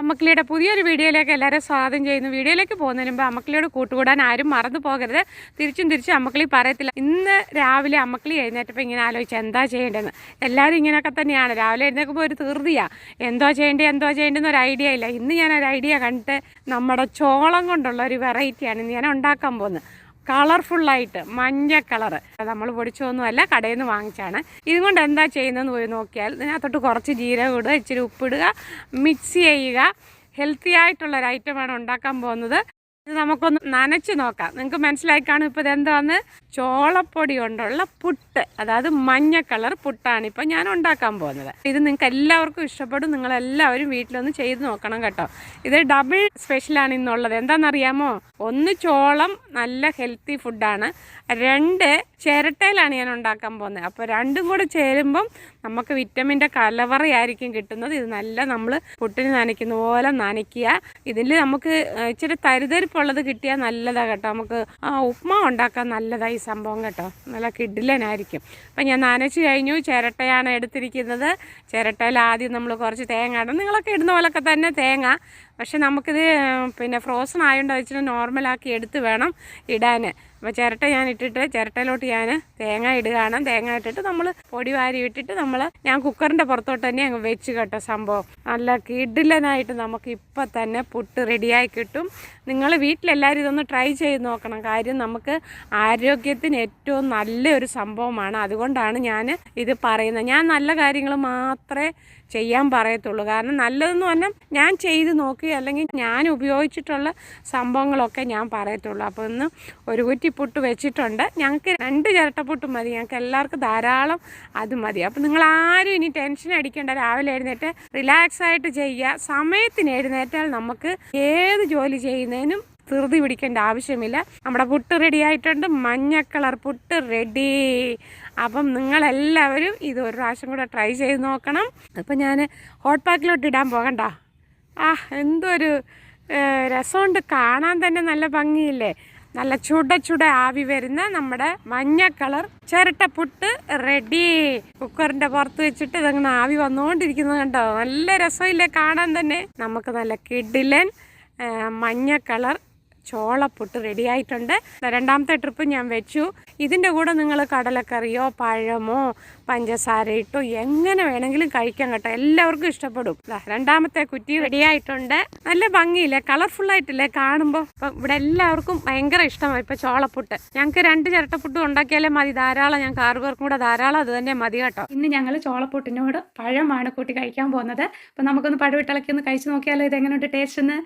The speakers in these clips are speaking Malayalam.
അമ്മക്കിളിയുടെ പുതിയൊരു വീഡിയോയിലേക്ക് എല്ലാവരും സ്വാഗതം ചെയ്യുന്നു. വീഡിയോയിലേക്ക് പോകുന്നതിന് മുമ്പ് അമ്മക്കിളിയോട് കൂട്ടുകൂടാൻ ആരും മറന്നു പോകരുത്. തിരിച്ചും തിരിച്ചും അമ്മക്കിളി പറയത്തില്ല. ഇന്ന് രാവിലെ അമ്മക്കിളി എഴുന്നേറ്റപ്പോൾ ഇങ്ങനെ ആലോചിച്ച് എന്താ ചെയ്യേണ്ടതെന്ന് എല്ലാവരും ഇങ്ങനെയൊക്കെ തന്നെയാണ്. രാവിലെ എഴുന്നേൽക്കുമ്പോൾ ഒരു തീർതിയാണ് എന്തോ ചെയ്യേണ്ടത് എന്തോ ചെയ്യേണ്ടതെന്ന് ഒരു ഐഡിയ ഇല്ല. ഇന്ന് ഞാൻ ഒരു ഐഡിയ കണ്ടിട്ട് നമ്മുടെ ചോളം കൊണ്ടുള്ള ഒരു വെറൈറ്റിയാണ് ഇന്ന് ഞാൻ ഉണ്ടാക്കാൻ പോകുന്നത്. കളർഫുള്ളായിട്ട് മഞ്ഞ കളറ് നമ്മൾ പൊടിച്ചൊന്നുമല്ല കടയിൽ നിന്ന് വാങ്ങിച്ചാണ് ഇതും കൊണ്ട് എന്താ ചെയ്യുന്നതെന്ന് പോയി നോക്കിയാൽ ഇതിനകത്തോട്ട് കുറച്ച് ജീരകം ഇടുക ഇച്ചിരി ഉപ്പിടുക മിക്സ് ചെയ്യുക. ഹെൽത്തി ആയിട്ടുള്ള ഒരു ഐറ്റമാണ് ഉണ്ടാക്കാൻ പോകുന്നത്. നമുക്കൊന്ന് നനച്ച് നോക്കാം. നിങ്ങൾക്ക് മനസ്സിലായി കാണും ഇപ്പോൾ ഇതെന്താന്ന് ചോളപ്പൊടി കൊണ്ടുള്ള പുട്ട്. അതായത് മഞ്ഞ കളർ പുട്ടാണ് ഇപ്പോൾ ഞാൻ ഉണ്ടാക്കാൻ പോകുന്നത്. ഇത് നിങ്ങൾക്ക് എല്ലാവർക്കും ഇഷ്ടപ്പെടും. നിങ്ങളെല്ലാവരും വീട്ടിലൊന്ന് ചെയ്ത് നോക്കണം കേട്ടോ. ഇത് ഡബിൾ സ്പെഷ്യലാണ് ഇന്നുള്ളത്. എന്താണെന്നറിയാമോ? ഒന്ന് ചോളം നല്ല ഹെൽത്തി ഫുഡാണ്. രണ്ട് ചിരട്ടയിലാണ് ഞാൻ ഉണ്ടാക്കാൻ പോകുന്നത്. അപ്പോൾ രണ്ടും കൂടെ ചേരുമ്പം നമുക്ക് വിറ്റമിന്റെ കലവറയായിരിക്കും കിട്ടുന്നത്. ഇത് നല്ല നമ്മൾ പുട്ടിന് നനയ്ക്കുന്ന പോലെ നനയ്ക്കുക. ഇതിൽ നമുക്ക് ഇച്ചിരി തരിതരിപ്പുള്ളത് കിട്ടിയാൽ നല്ലതാണ് കേട്ടോ. നമുക്ക് ആ, ഉപ്മാവ് ഉണ്ടാക്കാൻ നല്ലതാണ് ഈ സംഭവം കേട്ടോ. നല്ല കിഡിലനായിരിക്കും അപ്പം ഞാൻ നനച്ച് കഴിഞ്ഞു. ചിരട്ടയാണ് എടുത്തിരിക്കുന്നത്. ചിരട്ടയിൽ ആദ്യം നമ്മൾ കുറച്ച് തേങ്ങ ഇടണം നിങ്ങളൊക്കെ ഇടുന്ന പോലൊക്കെ തന്നെ തേങ്ങ. പക്ഷെ നമുക്കിത് പിന്നെ ഫ്രോസൺ ആയതുകൊണ്ട് വെച്ചിട്ട് നോർമലാക്കി എടുത്ത് വേണം ഇടാൻ അപ്പോൾ ചിരട്ട ഞാൻ ഇട്ടിട്ട് ചിരട്ടയിലോട്ട് ഞാൻ തേങ്ങ ഇടുകയാണ്. തേങ്ങ ഇട്ടിട്ട് നമ്മൾ പൊടി വാരി ഇട്ടിട്ട് നമ്മൾ ഞാൻ കുക്കറിന്റെ പുറത്തോട്ട് തന്നെ അങ്ങ് വെച്ച് കേട്ടോ സംഭവം. നല്ല കിഡിലനായിട്ട് നമുക്ക് ഇപ്പം തന്നെ പുട്ട് റെഡിയായി കിട്ടും. നിങ്ങൾ വീട്ടിലെല്ലാവരും ഇതൊന്ന് ട്രൈ ചെയ്ത് നോക്കണം. കാര്യം നമുക്ക് ആരോഗ്യത്തിന് ഏറ്റവും നല്ലൊരു സംഭവമാണ്. അതുകൊണ്ടാണ് ഞാൻ ഇത് പറയുന്നത്. ഞാൻ നല്ല കാര്യങ്ങൾ മാത്രമേ ചെയ്യാൻ പറയത്തുള്ളൂ. കാരണം നല്ലതെന്ന് പറഞ്ഞാൽ ഞാൻ ചെയ്ത് നോക്കി അല്ലെങ്കിൽ ഞാൻ ഉപയോഗിച്ചിട്ടുള്ള സംഭവങ്ങളൊക്കെ ഞാൻ പറയത്തുള്ളൂ. അപ്പോൾ ഇന്ന് ഒരു കുറ്റി പുട്ട് വെച്ചിട്ടുണ്ട്. ഞങ്ങൾക്ക് രണ്ട് ചിരട്ടപ്പുട്ട് മതി. ഞങ്ങൾക്ക് എല്ലാവർക്കും ധാരാളം അത് മതി. അപ്പോൾ നിങ്ങൾ ആരും ഇനി ടെൻഷൻ അടിക്കേണ്ട. രാവിലെ എഴുന്നേറ്റ് റിലാക്സ് ആയിട്ട് ചെയ്യുക. സമയത്തിന് എഴുന്നേറ്റാൽ നമുക്ക് ഏത് ജോലി ചെയ്യുന്നതിനും ധൃതി പിടിക്കേണ്ട ആവശ്യമില്ല. നമ്മുടെ പുട്ട് റെഡി ആയിട്ടുണ്ട്. മഞ്ഞ കളർ പുട്ട് റെഡി അപ്പം നിങ്ങളെല്ലാവരും ഇത് ഒരു പ്രാവശ്യം കൂടെ ട്രൈ ചെയ്ത് നോക്കണം. അപ്പം ഞാൻ ഹോട്ട് പാക്കിലോട്ട് ഇടാൻ പോകണ്ട. ആ എന്തൊരു രസമുണ്ട്. കാണാൻ തന്നെ നല്ല ഭംഗിയില്ലേ? നല്ല ചുട ചുട ആവി വരുന്ന നമ്മുടെ മഞ്ഞ കളർ ചിരട്ട പുട്ട് റെഡി കുക്കറിന്റെ പുറത്ത് വെച്ചിട്ട് ഇതങ്ങനെ ആവി വന്നുകൊണ്ടിരിക്കുന്നത് കണ്ടോ? നല്ല രസമില്ലേ കാണാൻ തന്നെ. നമുക്ക് നല്ല കിഡിലൻ മഞ്ഞ കളർ ചോളപ്പുട്ട് റെഡി ആയിട്ടുണ്ട് രണ്ടാമത്തെ ട്രിപ്പ് ഞാൻ വെച്ചു. ഇതിന്റെ കൂടെ നിങ്ങൾ കടലക്കറിയോ പഴമോ പഞ്ചസാര ഇട്ടോ എങ്ങനെ വേണമെങ്കിലും കഴിക്കാം കേട്ടോ. എല്ലാവർക്കും ഇഷ്ടപ്പെടും. രണ്ടാമത്തെ കുറ്റി റെഡി ആയിട്ടുണ്ട് നല്ല ഭംഗിയില്ലേ? കളർഫുൾ ആയിട്ടില്ലേ കാണുമ്പോൾ ഇപ്പം ഇവിടെ എല്ലാവർക്കും ഭയങ്കര ഇഷ്ടമായി ഇപ്പം ചോളപ്പുട്ട്. ഞങ്ങൾക്ക് രണ്ട് ചിരട്ടപ്പുട്ടും ഉണ്ടാക്കിയാലേ മതി. ധാരാളം ഞങ്ങൾക്ക് ആറുപേർക്കും കൂടെ ധാരാളം അത് തന്നെ മതി കേട്ടോ. ഇന്ന് ഞങ്ങൾ ചോളപ്പുട്ടിനോട് പഴമാണ് കൂട്ടി കഴിക്കാൻ പോകുന്നത്. അപ്പം നമുക്കൊന്ന് പഴവിട്ടിളക്കി ഒന്ന് കഴിച്ച് നോക്കിയാലോ ഇത് എങ്ങനെയുണ്ട് ടേസ്റ്റ് എന്ന്?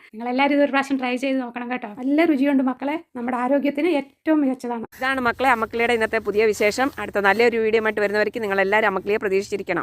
ഇത് ഒരു പ്രാവശ്യം ട്രൈ ചെയ്ത് നോക്കണം കേട്ടോ. നല്ല രുചിയുണ്ട് മക്കളെ. നമ്മുടെ ആരോഗ്യത്തിന് ഏറ്റവും മികച്ചതാണ്. ഇതാണ് മക്കളെ അമ്മക്കിളിയുടെ ഇന്നത്തെ പുതിയ വിശേഷം. അടുത്ത നല്ലൊരു വീഡിയോ ആയിട്ട് വരുന്നവർക്ക് നിങ്ങൾ എല്ലാവരും അമ്മക്കിളിയെ പ്രതീക്ഷിച്ചിരിക്കണം.